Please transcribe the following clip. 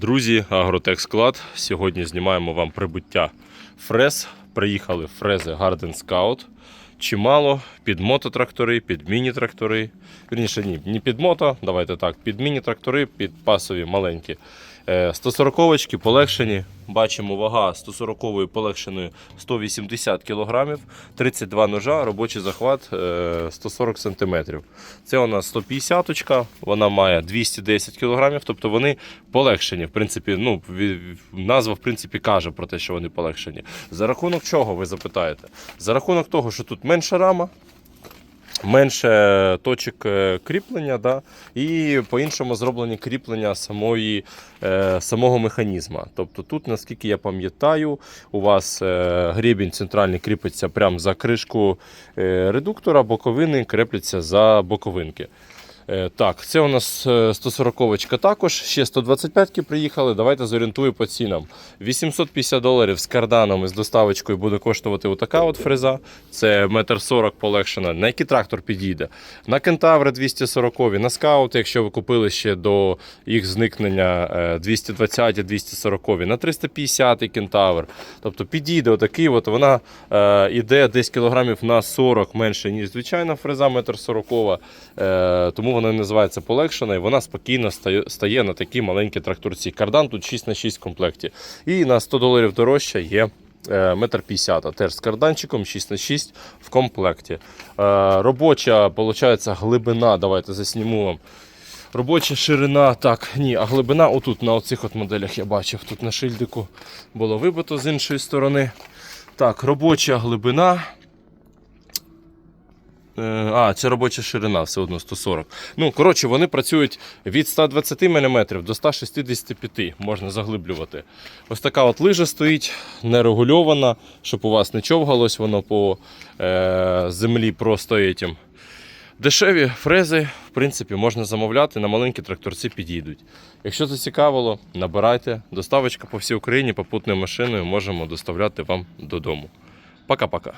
Друзі, Агротек Склад. Сьогодні знімаємо вам прибуття фрез. Приїхали фрези Garden Scout. Чимало під мототрактори, під міні-трактори. Вірніше, ні, не під мото, давайте так, під міні-трактори, під пасові маленькі. 140-очки полегшені. Бачимо вага 140-ї полегшеної 180 кг, 32 ножа, робочий захват е, 140 см. Це у нас 150-очка, вона має 210 кг, тобто вони полегшені. В принципі, ну, назва в принципі каже про те, що вони полегшені. За рахунок чого, ви запитаєте? За рахунок того, що тут менша рама, менше точок е, кріплення, да, і по-іншому зроблені кріплення самої, е, самого механізму. Тобто тут, наскільки я пам'ятаю, у вас е, гребінь центральний кріпиться прямо за кришку редуктора, боковини крепляться за боковинки. Е, Так, це у нас 140-очка також, ще 125 приїхали. Давайте зорієнтую по цінам. 850 доларів з карданом і з доставочкою буде коштувати отака от фреза. Це 1,40 м полегшена. На який трактор підійде? На кентаври 240, на скаути, якщо ви купили ще до їх зникнення е, 220 240 на 350 кентавр. Тобто підійде отакий, от вона е, іде десь кілограмів на 40 менше, ніж звичайна фреза 1,40 м. Е, тому вона називається полегшена і вона спокійно стає, на такі маленькі тракторці. Кардан тут 6 на 6 в комплекті. І на 100 доларів дорожче є. е, Метр 50, теж з карданчиком 6 на 6 в комплекті. Е, робоча, виходить, глибина. Давайте засніму вам. Робоча ширина, так, ні, а глибина отут, на оцих от моделях я бачив. Тут на шильдику було вибито з іншої сторони. Так, робоча глибина. Е, А, це робоча ширина, все одно 140. Ну, коротше, вони працюють від 120 мм до 165 можна заглиблювати. Ось така от лижа стоїть, нерегульована, щоб у вас не човгалось воно по е, землі просто етім. Дешеві фрези, в принципі, можна замовляти, на маленькі тракторці підійдуть. Якщо зацікавило, набирайте. Доставочка по всій Україні попутною машиною можемо доставляти вам додому. Пока-пока.